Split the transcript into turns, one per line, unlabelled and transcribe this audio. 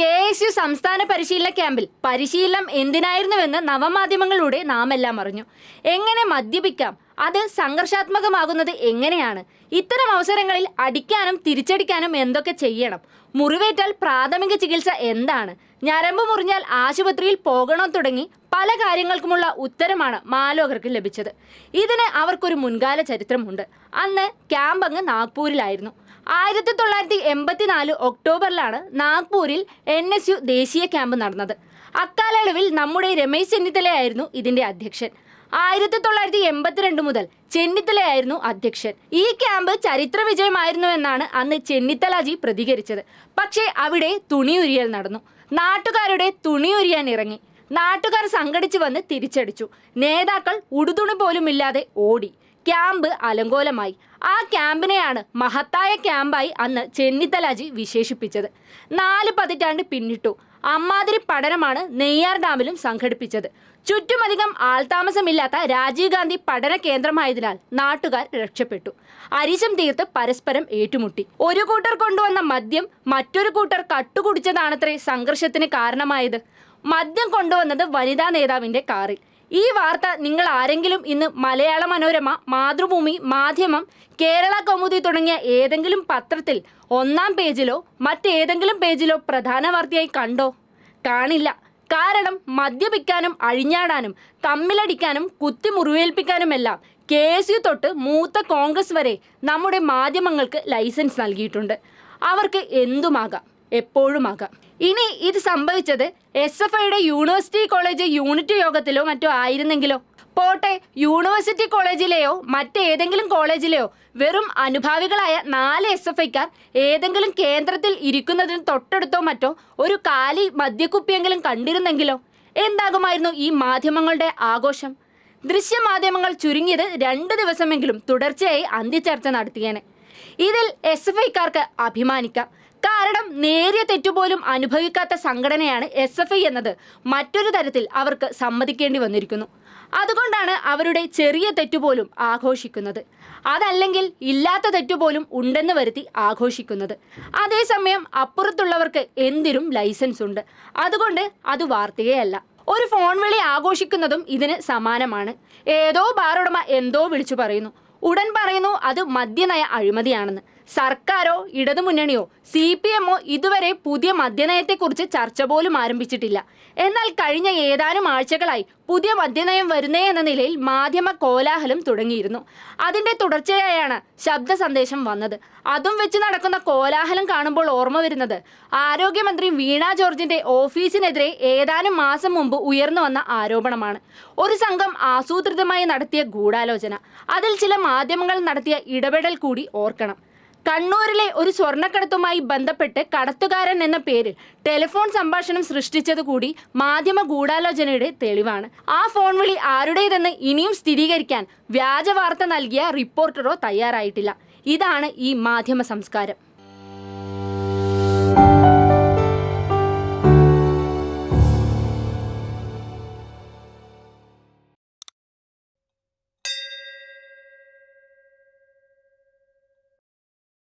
K S U സംസ്ഥാന പരിശീലന ക്യാമ്പിൽ പരിശീലനം എന്തിനായിരുന്നുവെന്ന് നവമാധ്യമങ്ങളിലൂടെ നാം എല്ലാം അറിഞ്ഞു. എങ്ങനെ മദ്യപിക്കാം? അത് സംഘർഷാത്മകമാകുന്നത് എങ്ങനെയാണ്? ഇത്തരം അവസരങ്ങളിൽ അടിക്കാനും തിരിച്ചടിക്കാനും എന്തൊക്കെ ചെയ്യണം? മുറിവേറ്റാൽ പ്രാഥമിക ചികിത്സ എന്താണ്? ഞരമ്പ് മുറിഞ്ഞാൽ ആശുപത്രിയിൽ പോകണോ തുടങ്ങി പല കാര്യങ്ങൾക്കുമുള്ള ഉത്തരമാണ് മാലോകർക്ക് ലഭിച്ചത്. ഇതിന് അവർക്കൊരു മുൻകാല ചരിത്രമുണ്ട്. അന്ന് ക്യാമ്പ് അങ്ങ് നാഗ്പൂരിലായിരുന്നു. ആയിരത്തി തൊള്ളായിരത്തി എൺപത്തിനാല് ഒക്ടോബറിലാണ് നാഗ്പൂരിൽ എൻ എസ് യു ദേശീയ ക്യാമ്പ് നടന്നത്. അക്കാലയളവിൽ നമ്മുടെ രമേശ് ചെന്നിത്തലയായിരുന്നു ഇതിന്റെ അധ്യക്ഷൻ. ആയിരത്തി തൊള്ളായിരത്തി എൺപത്തിരണ്ട് മുതൽ ചെന്നിത്തലയായിരുന്നു അധ്യക്ഷൻ. ഈ ക്യാമ്പ് ചരിത്ര വിജയമായിരുന്നു എന്നാണ് അന്ന് ചെന്നിത്തലാജി പ്രതികരിച്ചത്. പക്ഷേ അവിടെ തുണിയുരിയൽ നടന്നു. നാട്ടുകാരുടെ തുണിയുരിയാൻ ഇറങ്ങി. നാട്ടുകാർ സംഘടിച്ചു വന്ന് തിരിച്ചടിച്ചു. നേതാക്കൾ ഉടുതുണി പോലുമില്ലാതെ ഓടി. ക്യാമ്പ് അലങ്കോലമായി. ആ ക്യാമ്പിനെയാണ് മഹത്തായ ക്യാമ്പായി അന്ന് ചെന്നിത്തലാജി വിശേഷിപ്പിച്ചത്. നാല് പതിറ്റാണ്ട് പിന്നിട്ടു. അമ്മാതിരി പഠനമാണ് നെയ്യാർ ഡാമിലും സംഘടിപ്പിച്ചത്. ചുറ്റുമധികം ആൾതാമസമില്ലാത്ത രാജീവ് ഗാന്ധി പഠന കേന്ദ്രമായതിനാൽ നാട്ടുകാർ രക്ഷപ്പെട്ടു. അരിശം തീർത്ത് പരസ്പരം ഏറ്റുമുട്ടി. ഒരു കൂട്ടർ കൊണ്ടുവന്ന മദ്യം മറ്റൊരു കൂട്ടർ കട്ടുകുടിച്ചതാണത്രേ സംഘർഷത്തിന് കാരണമായത്. മദ്യം കൊണ്ടുവന്നത് വനിതാ നേതാവിന്റെ കാറിൽ. ഈ വാർത്ത നിങ്ങൾ ആരെങ്കിലും ഇന്ന് മലയാള മനോരമ മാതൃഭൂമി മാധ്യമം കേരള കൗമുദി തുടങ്ങിയ ഏതെങ്കിലും പത്രത്തിൽ ഒന്നാം പേജിലോ മറ്റേതെങ്കിലും പേജിലോ പ്രധാന വാർത്തയായി കണ്ടോ? കാണില്ല. കാരണം മദ്യപിക്കാനും അഴിഞ്ഞാടാനും തമ്മിലടിക്കാനും കുത്തി മുറിവേൽപ്പിക്കാനുമെല്ലാം കെ എസ് യു തൊട്ട് മൂത്ത കോൺഗ്രസ് വരെ നമ്മുടെ മാധ്യമങ്ങൾക്ക് ലൈസൻസ് നൽകിയിട്ടുണ്ട്. അവർക്ക് എന്തുമാകാം? എപ്പോഴുമാകാം. ഇനി ഇത് സംഭവിച്ചത് എസ് എഫ് ഐയുടെ യൂണിവേഴ്സിറ്റി കോളേജ് യൂണിറ്റ് യോഗത്തിലോ മറ്റോ ആയിരുന്നെങ്കിലോ? പോട്ടെ യൂണിവേഴ്സിറ്റി കോളേജിലെയോ മറ്റേതെങ്കിലും കോളേജിലെയോ വെറും അനുഭാവികളായ നാല് എസ് എഫ് ഐക്കാർ ഏതെങ്കിലും കേന്ദ്രത്തിൽ ഇരിക്കുന്നതിന് തൊട്ടടുത്തോ മറ്റോ ഒരു കാലി മദ്യക്കുപ്പിയെങ്കിലും കണ്ടിരുന്നെങ്കിലോ? എന്താകുമായിരുന്നു ഈ മാധ്യമങ്ങളുടെ ആഘോഷം? ദൃശ്യമാധ്യമങ്ങൾ ചുരുങ്ങിയത് രണ്ട് ദിവസമെങ്കിലും തുടർച്ചയായി അന്ത്യചർച്ച നടത്തിയേനെ. ഇതിൽ എസ് എഫ് ഐക്കാർക്ക് അഭിമാനിക്കാം. കാരണം നേരിയ തെറ്റുപോലും അനുഭവിക്കാത്ത സംഘടനയാണ് എസ് എഫ് ഐ എന്നത്. മറ്റൊരു തരത്തിൽ അവർക്ക് സമ്മതിക്കേണ്ടി വന്നിരിക്കുന്നു. അതുകൊണ്ടാണ് അവരുടെ ചെറിയ തെറ്റുപോലും ആഘോഷിക്കുന്നത്. അതല്ലെങ്കിൽ ഇല്ലാത്ത തെറ്റുപോലും ഉണ്ടെന്ന് വരുത്തി ആഘോഷിക്കുന്നത്. അതേസമയം അപ്പുറത്തുള്ളവർക്ക് എന്തിനും ലൈസൻസ് ഉണ്ട്. അതുകൊണ്ട് അത് വാർത്തയല്ല ഒരു ഫോൺ വിളി ആഘോഷിക്കുന്നതും ഇതിന് സമാനമാണ്. ഏതോ ബാറുടമ എന്തോ വിളിച്ചു പറയുന്നു. ഉടൻ പറയുന്നു അത് മദ്യനയ അഴിമതിയാണെന്ന്. സർക്കാരോ ഇടതുമുന്നണിയോ സി പി എമ്മോ ഇതുവരെ പുതിയ മദ്യനയത്തെക്കുറിച്ച് ചർച്ച പോലും ആരംഭിച്ചിട്ടില്ല. എന്നാൽ കഴിഞ്ഞ ഏതാനും ആഴ്ചകളായി പുതിയ മദ്യനയം വരുന്നേ എന്ന നിലയിൽ മാധ്യമ കോലാഹലം തുടങ്ങിയിരുന്നു. അതിന്റെ തുടർച്ചയായാണ് ശബ്ദ സന്ദേശം വന്നത്. അതും വെച്ച് നടക്കുന്ന കോലാഹലം കാണുമ്പോൾ ഓർമ്മ വരുന്നത് ആരോഗ്യമന്ത്രി വീണ ജോർജിന്റെ ഓഫീസിനെതിരെ ഏതാനും മാസം മുമ്പ് ഉയർന്നു വന്ന ആരോപണമാണ്. ഒരു സംഘം ആസൂത്രിതമായി നടത്തിയ ഗൂഢാലോചന. അതിൽ ചില മാധ്യമങ്ങൾ നടത്തിയ ഇടപെടൽ കൂടി ഓർക്കണം. കണ്ണൂരിലെ ഒരു സ്വർണക്കടത്തുമായി ബന്ധപ്പെട്ട് കടത്തുകാരൻ എന്ന പേരിൽ ടെലിഫോൺ സംഭാഷണം സൃഷ്ടിച്ചത് കൂടി മാധ്യമ ഗൂഢാലോചനയുടെ തെളിവാണ്. ആ ഫോൺ വിളി ആരുടേതെന്ന് ഇനിയും സ്ഥിരീകരിക്കാൻ വ്യാജ വാർത്ത നൽകിയ റിപ്പോർട്ടറോ തയ്യാറായിട്ടില്ല. ഇതാണ് ഈ മാധ്യമ സംസ്കാരം.